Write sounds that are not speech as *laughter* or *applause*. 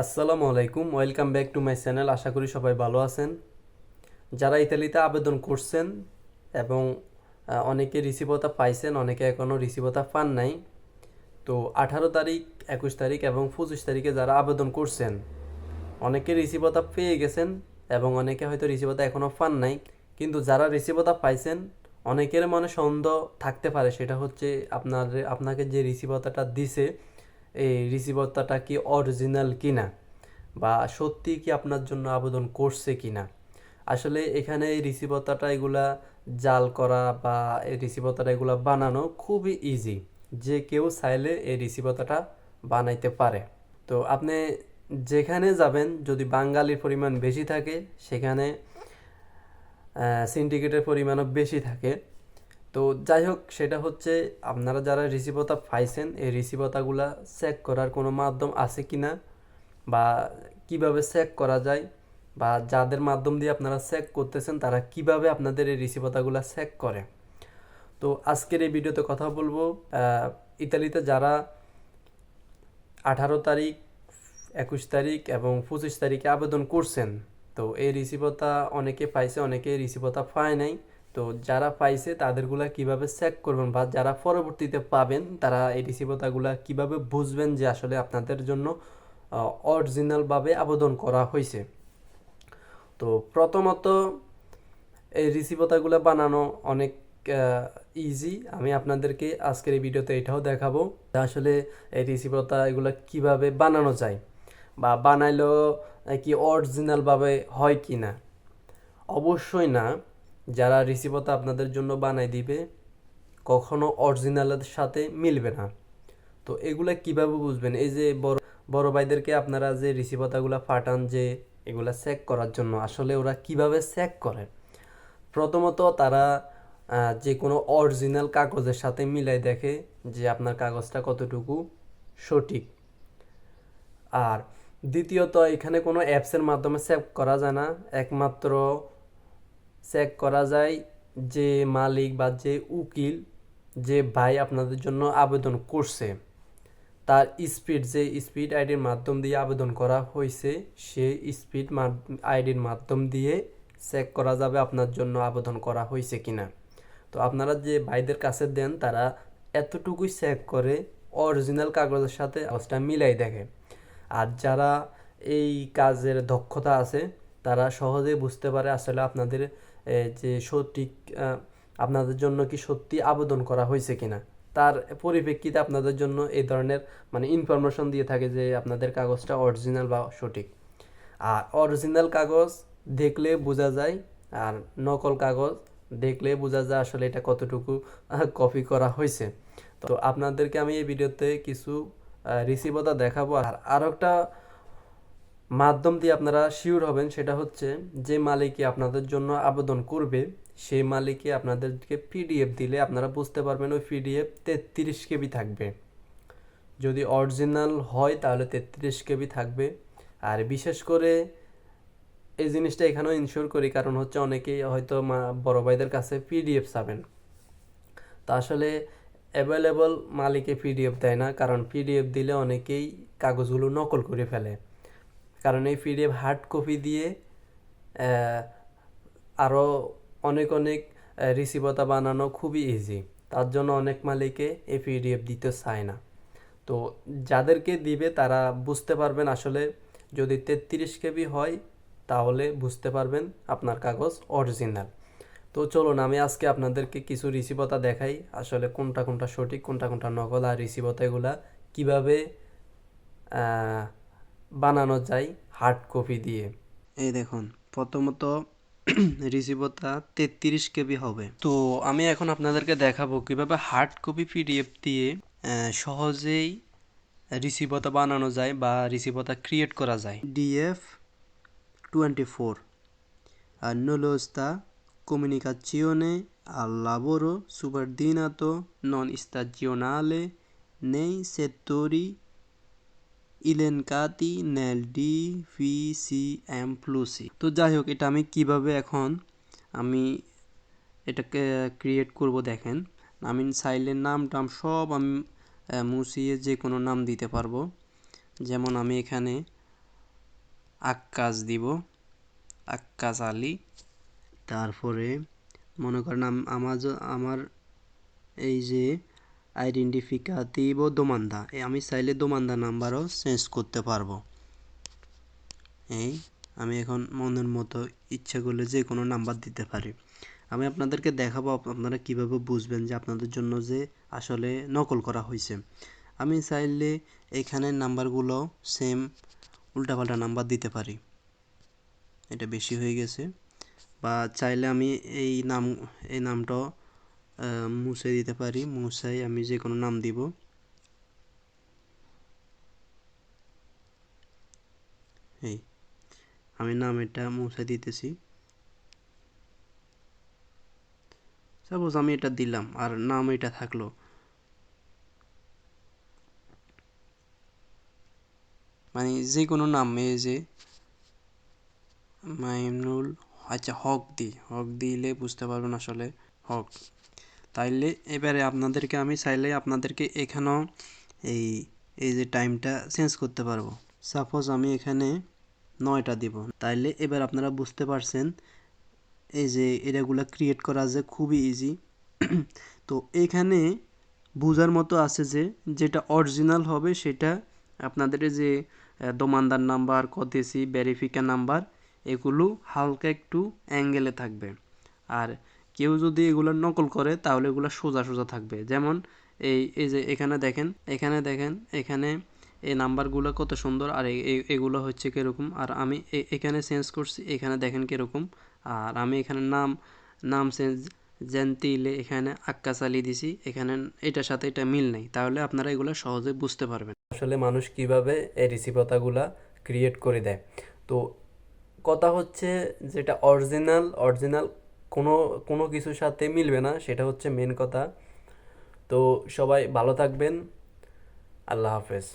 আসসালামু আলাইকুম, welcome back to my channel. আশা করি সবাই ভালো আছেন। যারা ইতালিতে আবেদন করছেন এবং অনেকে রিসিভতা পাইছেন, অনেকে এখনও রিসিভতা পান নাই, তো আঠারো তারিখ, একুশ তারিখ এবং পঁচিশ তারিখে যারা আবেদন করছেন, অনেকে রিসিভতা পেয়ে গেছেন এবং অনেকে হয়তো রিসিভতা এখনও পান নাই। কিন্তু যারা রিসিভতা পাইছেন, অনেকের মনে সন্দেহ থাকতে পারে, সেটা হচ্ছে আপনার, আপনাকে যে রিসিভতাটা দিছে এই রিসিভতাটা কি অরিজিনাল কিনা? বা সত্যি কি আপনার জন্য আবেদন করছে কিনা? আসলে এখানে এই রিসিভতাটা এগুলা জাল করা বা এই রিসিভতাটা এগুলা বানানো খুবই ইজি যে কেউ চাইলে এই রিসিভতাটা বানাইতে পারে। তো আপনি যেখানে যাবেন, যদি বাঙালির পরিমাণ বেশি থাকে, সেখানে সিন্ডিকেটের পরিমাণও বেশি থাকে। তো যাই হোক সেটা হচ্ছে আপনারা যারা রিসিভতা পাইছেন, এই রিসিভতাগুলা চেক করার কোনো মাধ্যম আছে কি না বা কীভাবে চেক করা যায় বা যাদের মাধ্যম দিয়ে আপনারা চেক করতেছেন, তারা কীভাবে আপনাদের এই রিসিভতাগুলা চেক করে? তো আজকের এই ভিডিওতে কথা বলব ইতালিতে যারা আঠারো তারিখ, একুশ তারিখ এবং পঁচিশ তারিখে আবেদন করছেন, তো এই রিসিভতা অনেকে পাইছে, অনেকে রিসিভতা পায় নাই। তো যারা পাইছে তাদেরগুলা কীভাবে চেক করবেন বা যারা পরবর্তীতে পাবেন, তারা এই রিসিভতাগুলা কীভাবে বুঝবেন যে আসলে আপনাদের জন্য অরিজিনালভাবে আবেদন করা হয়েছে তো প্রথমত, এই রিসিভতাগুলো বানানো অনেক ইজি আমি আপনাদেরকে আজকের এই ভিডিওতে এটাও দেখাবো আসলে এই রিসিভতা এগুলো কীভাবে বানানো যায় বা বানাইলেও কি অরিজিনালভাবে হয় কি না অবশ্যই না। যারা রিসিভতা আপনাদের জন্য বানাই দিবে, কখনো অরিজিনালের সাথে মিলবে না। তো এগুলা কীভাবে বুঝবেন? এই যে বড় বড় ভাইদেরকে আপনারা যে রিসিভতাগুলো পাঠান, যে এগুলা চেক করার জন্য, আসলে ওরা কীভাবে চেক করে? প্রথমত তারা যে কোনো অরিজিনাল কাগজের সাথে মিলাই দেখে যে আপনার কাগজটা কতটুকু সঠিক। আর দ্বিতীয়ত, এখানে কোনো অ্যাপসের মাধ্যমে চেক করা যায় না। একমাত্র চেক করা যায় যে মালিক বা যে উকিল, যে ভাই আপনাদের জন্য আবেদন করছে, তার স্পিড, যে স্পিড আইডির মাধ্যম দিয়ে আবেদন করা হয়েছে সেই স্পিড আইডির মাধ্যম দিয়ে চেক করা যাবে আপনার জন্য আবেদন করা হয়েছে কিনা। তো আপনারা যে ভাইদের কাছে দেন, তারা এতটুকুই চেক করে অরিজিনাল কাগজের সাথে কাগজটা মিলাই দেখে। আর যারা এই কাজের দক্ষতা আছে, তারা সহজেই বুঝতে পারে আসলে আপনাদের যে সঠিক আপনাদের জন্য কি সত্যি আবেদন করা হয়েছে কিনা। তার পরিপ্রেক্ষিতে আপনাদের জন্য এই ধরনের মানে ইনফরমেশন দিয়ে থাকে যে আপনাদের কাগজটা অরিজিনাল বা সঠিক। আর অরিজিনাল কাগজ দেখলে বোঝা যায়, আর নকল কাগজ দেখলে বোঝা যায় আসলে এটা কতটুকু কপি করা হয়েছে। তো আপনাদেরকে আমি এই ভিডিওতে কিছু রিসিভতা দেখাবো। আর আরও একটা মাধ্যম দিয়ে আপনারা শিওর হবেন সেটা হচ্ছে যে মালিকই আপনাদের জন্য আবেদন করবে, সেই মালিকই আপনাদেরকে পিডিএফ দিলে আপনারা বুঝতে পারবেন ওই পিডিএফ তেত্রিশ কেবি থাকবে। যদি অরিজিনাল হয় তাহলে তেত্রিশ কেবি থাকবে। আর বিশেষ করে এই জিনিসটা এখানেও ইনশিওর করি, কারণ হচ্ছে অনেকেই হয়তো মা, বড় ভাইদের কাছে পিডিএফ চাবেন। তা আসলে অ্যাভেলেবল মালিকে পিডিএফ দেয় না, কারণ পিডিএফ দিলে অনেকেই কাগজগুলো নকল করে ফেলে। কারণ এই পিডিএফ হার্ড কপি দিয়ে আরও অনেক অনেক রিসিভতা বানানো খুবই ইজি তার জন্য অনেক মালিকে এই পিডিএফ দিতে চায় না। তো যাদেরকে দিবে তারা বুঝতে পারবেন আসলে যদি তেত্রিশ কেবি হয়, তাহলে বুঝতে পারবেন আপনার কাগজ অরিজিনাল তো চলুন, আমি আজকে আপনাদেরকে কিছু রিসিভতা দেখাই, আসলে কোনটা কোনটা সঠিক, কোনটা কোনটা নকল, আর রিসিভতা এগুলা কীভাবে বানানো যায় হার্ড কপি দিয়ে। এই দেখুন প্রথমত রিসিভতা তেত্রিশ কেবি হবে। তো আমি এখন আপনাদেরকে দেখাবো কীভাবে হার্ড কপি পিডিএফ দিয়ে সহজেই রিসিভতা বানানো যায় বা রিসিভতা ক্রিয়েট করা যায়। DF twenty four non lo sta comunicazione al lavoro subordinato non নেই nei ইলেনকাতি নেল ডি, ভি, সি, এম প্লুসি তো যাই হোক এটা আমি কীভাবে এখন আমি এটাকে ক্রিয়েট করব দেখেন। আমি সাইলের নাম টাম সব আমি মুছিয়ে যে কোনো নাম দিতে পারব। যেমন আমি এখানে আক্কাস দিব, আক্কাস আলী। তারপরে মনে করেন আম- আমার আমার এই যে আইডেন্টিফিকাতিভ দোমান্দা এই আমি চাইলে দোমান্দা নাম্বারও চেঞ্জ করতে পারব। এই আমি এখন মনের মতো ইচ্ছা করলে যে কোনো নাম্বার দিতে পারি। আমি আপনাদেরকে দেখাবো আপ- আপনারা কীভাবে বুঝবেন যে আপনাদের জন্য যে আসলে নকল করা হয়েছে। আমি চাইলে এখানে নাম্বারগুলো সেম উল্টাপাল্টা নাম্বার দিতে পারি। এটা বেশি হয়ে গেছে। বা চাইলে আমি এই নাম এই নামটাও আহ, মুছে দিতে পারি, মুছাই আমি যে কোনো নাম দিব। এই, আমি নাম এটা মুছে দিতেছি। সাপোজ আমি এটা দিলাম, আর নাম এটা থাকল। মানে যে কোনো নাম এই যে মাইনুল আচ্ছা হক দি, হক দিলে বুঝতে পারবেন আসলে হক। তাইলে এবারে আপনাদেরকে আমি চাইলে আপনাদেরকে এখানেও এই এই যে টাইমটা চেঞ্জ করতে পারব। সাপোজ আমি এখানে নয়টা দিব। তাইলে এবার আপনারা বুঝতে পারছেন এই যে এটাগুলা ক্রিয়েট করা যে খুবই ইজি *clears throat* তো এখানে বোঝার মতো আছে যে যেটা অরিজিনাল হবে সেটা আপনাদের যে দোমানদার নাম্বার কদেসি ভেরিফিকা নাম্বার এগুলো হালকা একটু অ্যাঙ্গেলে থাকবে। আর কেউ যদি এগুলো নকল করে, তাহলে এগুলো সোজা সোজা থাকবে। যেমন এই এই যে এখানে দেখেন এখানে দেখেন, এখানে এই নাম্বারগুলো কত সুন্দর, আর এগুলো হচ্ছে কীরকম, আর আমি এখানে চেঞ্জ করছি, এখানে দেখেন কীরকম, আর আমি এখানে নাম নাম চেঞ্জ জেন্তিলে এখানে আক্কা চালিয়ে দিছি, এখানে এটার সাথে এটা মিল নেই। তাহলে আপনারা এগুলো সহজে বুঝতে পারবেন। আসলে মানুষ কীভাবে এই রিসিপতাগুলা ক্রিয়েট করে দেয়? তো কথা হচ্ছে যেটা অরিজিনাল অরিজিনাল কোনো কোনো কিছুর সাথে মিলবে না, সেটা হচ্ছে মেন কথা। তো সবাই ভালো থাকবেন। আল্লাহ হাফেজ।